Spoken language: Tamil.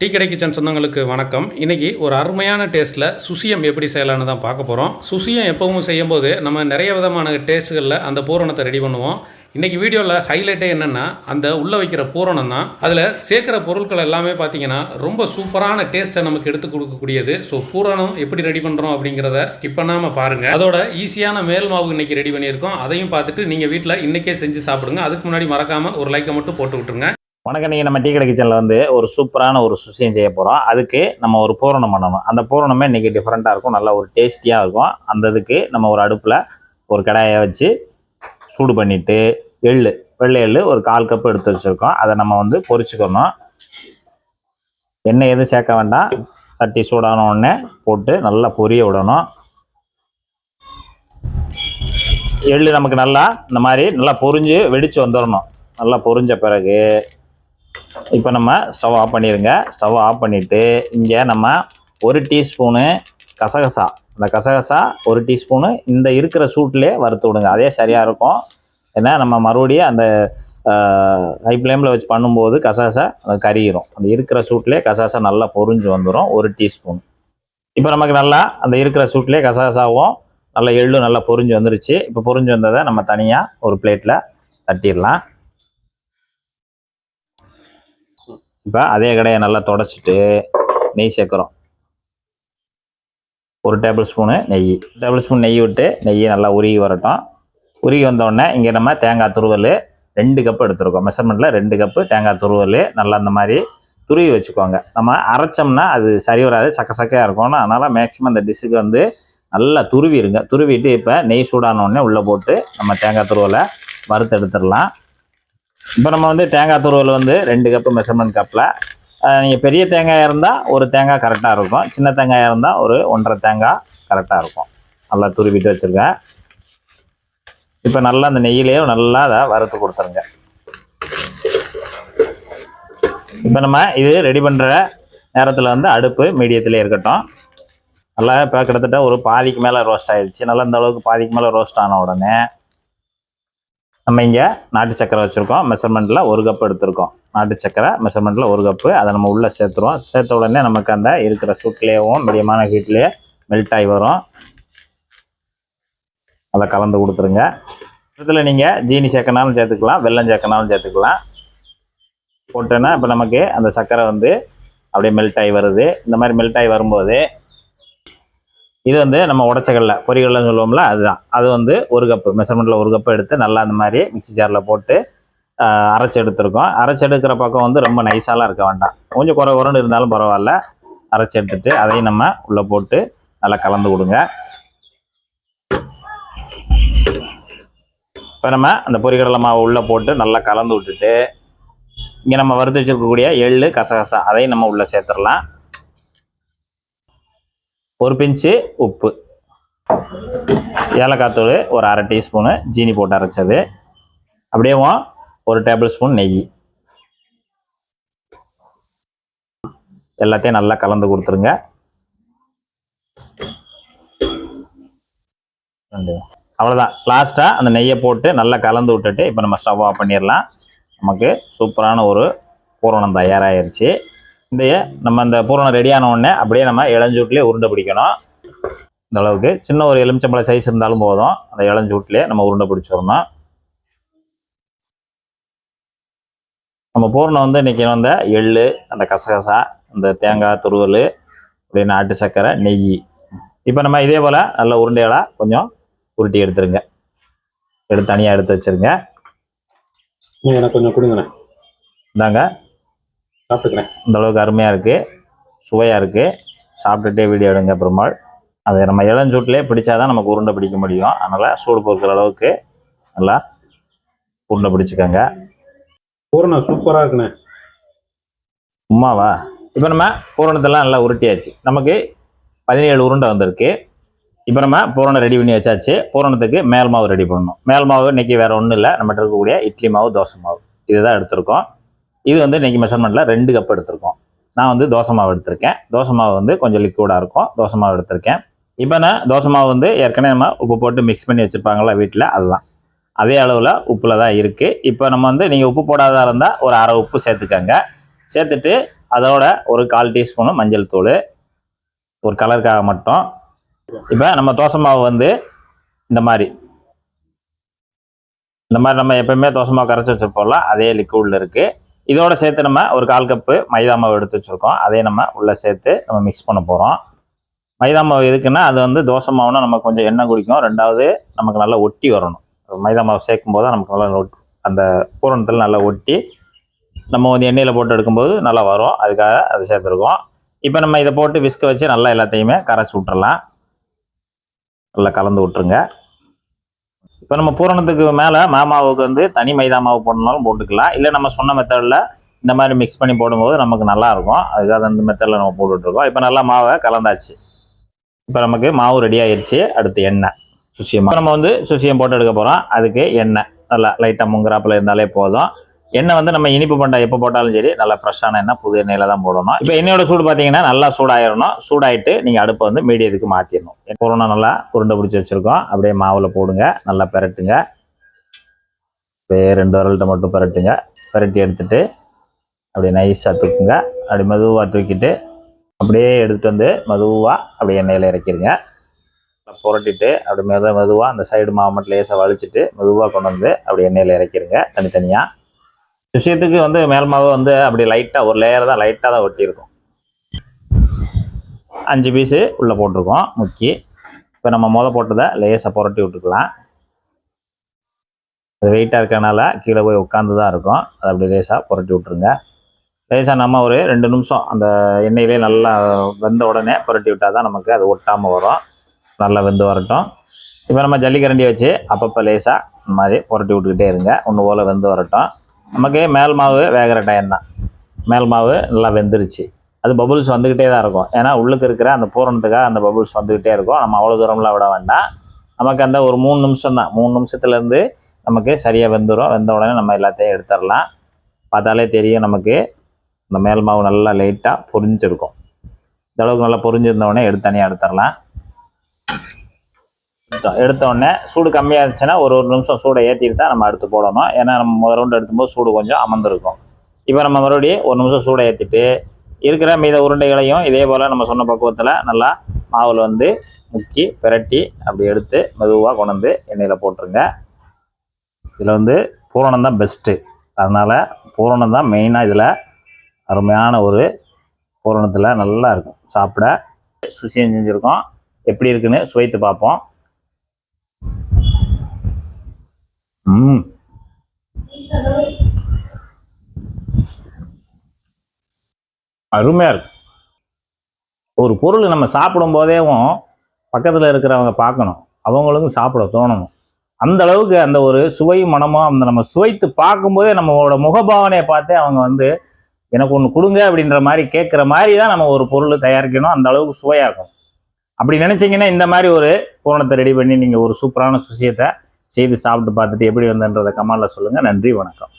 டீ கடை கிச்சன் சொந்தங்களுக்கு வணக்கம். இன்றைக்கி ஒரு அருமையான டேஸ்ட்டில் சுசியம் எப்படி செய்யலான்னு தான் பார்க்க போகிறோம் சுசியம் எப்பவும் செய்யும்போது நம்ம நிறைய விதமான டேஸ்ட்டுகளில் அந்த பூரணத்தை ரெடி பண்ணுவோம். இன்றைக்கி வீடியோவில் ஹைலைட்டே என்னென்னா அந்த உள்ளே வைக்கிற பூரணம் தான். அதில் சேர்க்குற பொருட்கள் எல்லாமே பார்த்தீங்கன்னா ரொம்ப சூப்பரான டேஸ்ட்டை நமக்கு எடுத்து கொடுக்கக்கூடியது. ஸோ பூரணம் எப்படி ரெடி பண்ணுறோம் அப்படிங்கிறத ஸ்கிப் பண்ணாமல் பாருங்கள் அதோட ஈஸியான மேல் மாவு இன்னைக்கு ரெடி பண்ணியிருக்கோம். அதையும் பார்த்துட்டு நீங்கள் வீட்டில் இன்றைக்கே செஞ்சு சாப்பிடுங்க. அதுக்கு முன்னாடி மறக்காமல் ஒரு லைக்கை மட்டும் போட்டு விட்டுருங்க. வணக்கம். நீங்கள் நம்ம டீ கடை கிச்சனில் வந்து ஒரு சூப்பரான ஒரு சுசியம் செய்ய போகிறோம் அதுக்கு நம்ம ஒரு பூரணம் பண்ணணும். அந்த பூரணமே இன்றைக்கி டிஃப்ரெண்ட்டாக இருக்கும். நல்லா ஒரு டேஸ்டியாக இருக்கும். அந்த இதுக்கு நம்ம ஒரு அடுப்பில் ஒரு கடாயை வச்சு சூடு பண்ணிவிட்டு எள் வெள்ளை எள்ளு ஒரு கால் கப் எடுத்து வச்சுருக்கோம். அதை நம்ம வந்து பொறிச்சுக்கணும் எண்ணெய் எதுவும் சேர்க்க வேண்டாம். சட்டி சூடான உடனே போட்டு நல்லா பொரிய விடணும். எள் நமக்கு நல்லா இந்த மாதிரி நல்லா பொரிஞ்சு வெடித்து வந்துடணும் நல்லா பொரிஞ்ச பிறகு இப்போ நம்ம ஸ்டவ் ஆஃப் பண்ணிடுங்க. ஸ்டவ் ஆஃப் பண்ணிவிட்டு இங்கே நம்ம ஒரு டீஸ்பூனு கசகசா. அந்த கசகசா ஒரு டீஸ்பூனு இந்த இருக்கிற சூட்லேயே வறுத்து விடுங்க. அதே சரியாக இருக்கும். ஏன்னா நம்ம மறுபடியும் அந்த ஹை ஃப்ளேமில் வச்சு பண்ணும்போது கசகசா கரியிடும் அந்த இருக்கிற சூட்லேயே கசகசா நல்லா பொரிஞ்சு வந்துடும் ஒரு டீஸ்பூன். இப்போ நமக்கு நல்லா அந்த இருக்கிற சூட்லேயே கசகசாவும் நல்லா எள்ளும் நல்லா பொரிஞ்சு வந்துருச்சு. இப்போ பொரிஞ்சு வந்ததை நம்ம தனியாக ஒரு பிளேட்டில் தட்டிடலாம். இப்போ அதே கடையை நல்லா தொடச்சிட்டு நெய் சேர்க்குறோம். ஒரு டேபிள் ஸ்பூனு நெய். டேபிள் ஸ்பூன் நெய் விட்டு நெய்யை நல்லா உருகி வரட்டும். உருகி வந்தோடனே இங்கே நம்ம தேங்காய் துருவல் ரெண்டு கப்பு எடுத்துருக்கோம். மெஷர்மெண்ட்டில் ரெண்டு கப்பு தேங்காய் துருவல் நல்லா அந்த மாதிரி துருவி வச்சுக்கோங்க. நம்ம அரைச்சோம்னா அது சரி வராது சக்க சக்கையாக இருக்கும். அதனால் மேக்ஸிமம் அந்த டிஷ்ஷுக்கு வந்து நல்லா துருவிடுங்க துருவிட்டு இப்போ நெய் சூடான உடனே உள்ளே போட்டு நம்ம தேங்காய் துருவலை வறுத்து எடுத்துடலாம். இப்போ நம்ம வந்து தேங்காய் துருவல் வந்து ரெண்டு கப்பு மெஷர்மெண்ட் கப்பில் நீங்கள் பெரிய தேங்காயாக இருந்தால் ஒரு தேங்காய் கரெக்டாக இருக்கும். சின்ன தேங்காயாக இருந்தால் ஒரு ஒன்றரை தேங்காய் கரெக்டாக இருக்கும். நல்லா துருவிட்டு வச்சுருக்கேன் இப்போ நல்லா அந்த நெய்யிலேயே நல்லா அதை வறுத்து கொடுத்துருங்க. இப்போ நம்ம இது ரெடி பண்ணுற நேரத்தில் வந்து அடுப்பு மீடியத்திலே இருக்கட்டும். நல்லா இப்போ கிட்டத்தட்ட ஒரு பாதிக்கு மேலே ரோஸ்ட் ஆகிடுச்சு நல்லா இந்த அளவுக்கு பாதிக்கு மேலே ரோஸ்ட் ஆன உடனே நம்ம இங்கே நாட்டு சக்கரை வச்சுருக்கோம். மெஷர்மெண்ட்டில் ஒரு கப் எடுத்திருக்கோம். நாட்டு சக்கரை மெஷர்மெண்ட்டில் ஒரு கப்பு அதை நம்ம உள்ளே சேர்த்துருவோம். சேர்த்த உடனே நமக்கு அந்த இருக்கிற சூட்லேயும் மீடியமான ஹீட்லேயே மெல்ட் ஆகி வரும். அதை கலந்து கொடுத்துருங்க. இதில் நீங்கள் ஜீனி சேர்க்கனாலும் சேர்த்துக்கலாம் வெல்லம் சேர்க்கனாலும் சேர்த்துக்கலாம். போட்டோன்னா இப்போ நமக்கு அந்த சர்க்கரை வந்து அப்படியே மெல்ட் ஆகி வருது. இந்த மாதிரி மெல்ட் ஆகி வரும்போது இது வந்து நம்ம உடச்சக்கல்ல பொரிகடலைன்னு சொல்லுவோம்ல அதுதான். அது வந்து ஒரு கப்பு மெஷர்மெண்ட்டில் ஒரு கப்பு எடுத்து நல்லா அந்த மாதிரி மிக்ஸி ஜாரில் போட்டு அரைச்சி எடுத்துருக்கோம். அரைச்சி எடுக்கிற பக்கம் வந்து ரொம்ப நைஸாலாம் இருக்க வேண்டாம். கொஞ்சம் குறை குறைன்னு இருந்தாலும் பரவாயில்ல. அரைச்சி எடுத்துட்டு அதையும் நம்ம உள்ளே போட்டு நல்லா கலந்து கொடுங்க. இப்போ நம்ம அந்த பொரிகடலை மாவு உள்ளே போட்டு நல்லா கலந்து விட்டுட்டு இங்கே நம்ம வறுத்து வச்சுருக்கக்கூடிய எள் கசகசா அதையும் நம்ம உள்ளே சேர்த்துடலாம். ஒரு பிஞ்சு உப்பு. ஏலக்காத்தூள் ஒரு அரை டீஸ்பூனு ஜீனி போட்டு அரைச்சது. அப்படியேவும் ஒரு டேபிள் ஸ்பூன் நெய். எல்லாத்தையும் நல்லா கலந்து கொடுத்துருங்க. அவ்வளோதான் லாஸ்ட்டாக அந்த நெய்யை போட்டு நல்லா கலந்து விட்டுட்டு இப்போ நம்ம ஸ்டவ் ஆஃப் பண்ணிடலாம். நமக்கு சூப்பரான ஒரு பூரணம் தயாராகிருச்சு இந்த நம்ம அந்த பூரணம் ரெடியான உடனே அப்படியே நம்ம இளஞ்சூட்லேயே உருண்டை பிடிக்கணும். இந்த அளவுக்கு சின்ன ஒரு எலுமிச்சம்பழ சைஸ் இருந்தாலும் போதும். அந்த இளஞ்சூட்லேயே நம்ம உருண்டை பிடிச்சிடணும் நம்ம பூரணம் வந்து இன்றைக்கி வந்த எள்ளு அந்த கசகசா அந்த தேங்காய் துருவல் அப்படியே நாட்டு சர்க்கரை நெய். இப்போ நம்ம இதே போல் நல்ல உருண்டைகளாக கொஞ்சம் உருட்டி எடுத்துருங்க. எடுத்து தனியாக எடுத்து வச்சுருங்க. கொஞ்சம் கொடுங்கண்ணே. இந்தாங்க. சாப்பிட்டுக்கிறேன். இந்த அளவுக்கு அருமையாக இருக்குது சுவையாக இருக்குது சாப்பிட்டுட்டே வீடியோ எடுங்க பெருமாள். அது நம்ம இளஞ்சூட்டிலே பிடிச்சாதான் நமக்கு உருண்டை பிடிக்க முடியும். அதனால் சூடு பொறுக்கிற அளவுக்கு நல்லா உருண்டை பிடிச்சிக்கோங்க. பூரணம் சூப்பராக இருக்குண்ணே. உமாவா? இப்போ நம்ம பூரணத்தெல்லாம் நல்லா உருட்டியாச்சு. நமக்கு பதினேழு உருண்டை வந்திருக்கு. இப்போ நம்ம பூரணம் ரெடி பண்ணி வச்சாச்சு. பூரணத்துக்கு மேல் மாவு ரெடி பண்ணணும். மேல் மாவு இன்றைக்கி வேறு ஒன்றும் இல்லை. நம்மகிட்ட இருக்கக்கூடிய இட்லி மாவு தோசை மாவு. இதுதான் எடுத்திருக்கோம். இது வந்து இன்றைக்கி மெஷர்மெண்ட்டில் ரெண்டு கப் எடுத்திருக்கோம். நான் வந்து தோசை மாவு எடுத்திருக்கேன். தோசை மாவு வந்து கொஞ்சம் லிக்விடாக இருக்கும். தோசை மாவு எடுத்திருக்கேன். இப்போ நான் தோசை மாவு வந்து ஏற்கனவே நம்ம உப்பு போட்டு மிக்ஸ் பண்ணி வச்சுருப்பாங்களா வீட்டில் அதுதான். அதே அளவில் உப்பில் தான் இருக்குது இப்போ நம்ம வந்து நீங்கள் உப்பு போடாதா இருந்தால் ஒரு அரை உப்பு சேர்த்துக்கங்க. சேர்த்துட்டு அதோட ஒரு கால் டீஸ்பூனு மஞ்சள் தூள். ஒரு கலருக்காக மட்டும். இப்போ நம்ம தோசை மாவு வந்து இந்த மாதிரி. இந்த மாதிரி நம்ம எப்பயுமே தோசை மாவு கரைச்சி வச்சிருப்போம்ல அதே லிக்விடில் இருக்குது இதோட சேர்த்து நம்ம ஒரு கால் கப்பு மைதா மாவு எடுத்து வச்சுருக்கோம். அதே நம்ம உள்ளே சேர்த்து நம்ம மிக்ஸ் பண்ண போகிறோம் மைதா மாவு எதுக்குன்னா அது வந்து தோசை மாவுனா நமக்கு கொஞ்சம் எண்ணெய் குடிக்கும். ரெண்டாவது நமக்கு நல்லா ஒட்டி வரணும். மைதா மாவு சேர்க்கும் போது நமக்கு நல்லா ஒட்- அந்த பூரணத்தில் நல்லா ஒட்டி நம்ம வந்து எண்ணெயில் போட்டு எடுக்கும்போது நல்லா வரும். அதுக்காக அதை சேர்த்துருக்கோம். இப்போ நம்ம இதை போட்டு விஸ்க வச்சு நல்லா எல்லாத்தையுமே கரைச்சி விட்டுறலாம். நல்லா கலந்து விட்டுருங்க. இப்போ நம்ம பூரணத்துக்கு மேலே மாமாவுக்கு வந்து தனி மைதா மாவு போடணும்னாலும் போட்டுக்கலாம். இல்லை நம்ம சொன்ன மெத்தடில் இந்த மாதிரி மிக்ஸ் பண்ணி போடும்போது நமக்கு நல்லா இருக்கும். அதுக்காக அந்த மெத்தடில் நம்ம போட்டுட்ருக்கோம் இப்போ நல்லா மாவை கலந்தாச்சு. இப்போ நமக்கு மாவு ரெடி ஆயிடுச்சு அடுத்து எண்ணெய். சுசியம். நம்ம வந்து சுசியம் போட்டு எடுக்க போகிறோம் அதுக்கு எண்ணெய். நல்லா லைட்டாக முங்குறாப்பில் இருந்தாலே போதும். எண்ணெய் வந்து நம்ம இனிப்பு பண்டா எப்போ போட்டாலும் சரி நல்லா ஃப்ரெஷ்ஷான எண்ணெய் புது எண்ணெயில் தான் போடணும். இப்போ எண்ணெயோட சூடு பார்த்தீங்கன்னா நல்லா சூடாயிடணும் சூடாயிட்டு நீங்கள் அடுப்பை வந்து மீடியத்துக்கு மாற்றிடணும் கொரோனா நல்லா உருண்டை பிடிச்சி வச்சுருக்கோம். அப்படியே மாவில் போடுங்க. நல்லா பெரட்டுங்க. அப்படியே ரெண்டு வரல்கிட்ட மட்டும் பெரட்டுங்க. பெரட்டி எடுத்துட்டு அப்படியே நைஸாக தூக்குங்க. அப்படி மெதுவாக தூக்கிட்டு அப்படியே எடுத்துட்டு வந்து மெதுவாக அப்படியே எண்ணெயில் இறக்கிருங்க. புரட்டிட்டு அப்படி மெது மெதுவாக அந்த சைடு மாவு மட்டும் லேசாக வலிச்சுட்டு மெதுவாக கொண்டு வந்து அப்படி எண்ணெயில் இறக்கிருங்க. தனித்தனியாக விஷயத்துக்கு வந்து மேல்மாவை வந்து அப்படி லைட்டாக ஒரு லேயர் தான் லைட்டாக தான் ஒட்டியிருக்கும். அஞ்சு பீஸு உள்ளே போட்டிருக்கோம் முக்கி. இப்போ நம்ம மொதல் போட்டதை லேசாக புரட்டி விட்டுக்கலாம். அது வெயிட்டாக இருக்கனால கீழே போய் உட்காந்து தான் இருக்கும். அதை அப்படி லேசாக புரட்டி விட்ருங்க லேசாக நம்ம ஒரு ரெண்டு நிமிஷம் அந்த எண்ணெயிலே நல்லா வெந்த உடனே புரட்டி விட்டால் தான் நமக்கு அது ஒட்டாமல் வரும். நல்லா வெந்து வரட்டும். இப்போ நம்ம ஜல்லிக்கரண்டியை வச்சு அப்பப்போ லேசாக இந்த மாதிரி புரட்டி விட்டுக்கிட்டே இருங்க. ஒன்று போல் வெந்து வரட்டும். நமக்கு மேல் மாவு வேகிற டைம் தான். மேல் மாவு நல்லா வெந்துருச்சு. அது பபுள்ஸ் வந்துக்கிட்டே தான் இருக்கும். ஏன்னா உள்ளுக்கு இருக்கிற அந்த பூரணத்துக்காக அந்த பபுள்ஸ் வந்துக்கிட்டே இருக்கும். நம்ம அவ்வளோ தூரம்லாம் விட வேண்டாம். நமக்கு அந்த ஒரு மூணு நிமிஷம் தான். மூணு நிமிஷத்துலேருந்து நமக்கு சரியாக வெந்துடும் வெந்த உடனே நம்ம எல்லாத்தையும் எடுத்துடலாம். பார்த்தாலே தெரியும் நமக்கு இந்த மேல் மாவு நல்லா லைட்டாக பொரிஞ்சிருக்கும். இந்த அளவுக்கு நல்லா பொரிஞ்சிருந்த உடனே எடுத்து தனியாக எடுத்துடலாம். எடுத்த உடனே சூடு கம்மியாக இருந்துச்சுன்னா ஒரு ஒரு நிமிஷம் சூடை ஏற்றிட்டு தான் நம்ம அடுத்து போடணும். ஏன்னா நம்ம முதல் ரவுண்டு எடுக்கும்போது சூடு கொஞ்சம் அமர்ந்திருக்கும். இப்போ நம்ம மறுபடியும் ஒரு நிமிஷம் சூடை ஏற்றிட்டு இருக்கிற மீத உருண்டைகளையும் இதே போல் நம்ம சொன்ன பக்குவத்தில் நல்லா மாவில் வந்து முக்கி பிரட்டி அப்படி எடுத்து மெதுவாக கொண்டு வந்து எண்ணெயில் போட்டுருங்க. இதில் வந்து பூரணம் தான் பெஸ்ட்டு அதனால் பூரணம் தான் மெயினாக இதில் அருமையான ஒரு பூரணத்தில் நல்லா இருக்கும். சாப்பிட சுசியம் செஞ்சுருக்கோம். எப்படி இருக்குன்னு சுவைத்து பார்ப்போம். ம். அருமையாக இருக்கு. ஒரு பொருள் நம்ம சாப்பிடும் போதேவும் பக்கத்தில் இருக்கிறவங்க பார்க்கணும். அவங்களுக்கும் சாப்பிட தோணணும். அந்த அளவுக்கு அந்த ஒரு சுவை மனமும் அந்த நம்ம சுவைத்து பார்க்கும்போதே நம்மளோட முகபாவனையை பார்த்தே அவங்க வந்து எனக்கு ஒன்று கொடுங்க அப்படின்ற மாதிரி கேட்குற மாதிரி தான் நம்ம ஒரு பொருள் தயாரிக்கணும். அந்த அளவுக்கு சுவையாக இருக்கும். அப்படி நினச்சிங்கன்னா இந்த மாதிரி ஒரு பூரணத்தை ரெடி பண்ணி நீங்கள் ஒரு சூப்பரான சுசியத்தை செய்து சாப்பிட்டு பார்த்துட்டு எப்படி வந்தன்றதை கமாலில் சொல்லுங்கள் நன்றி வணக்கம்.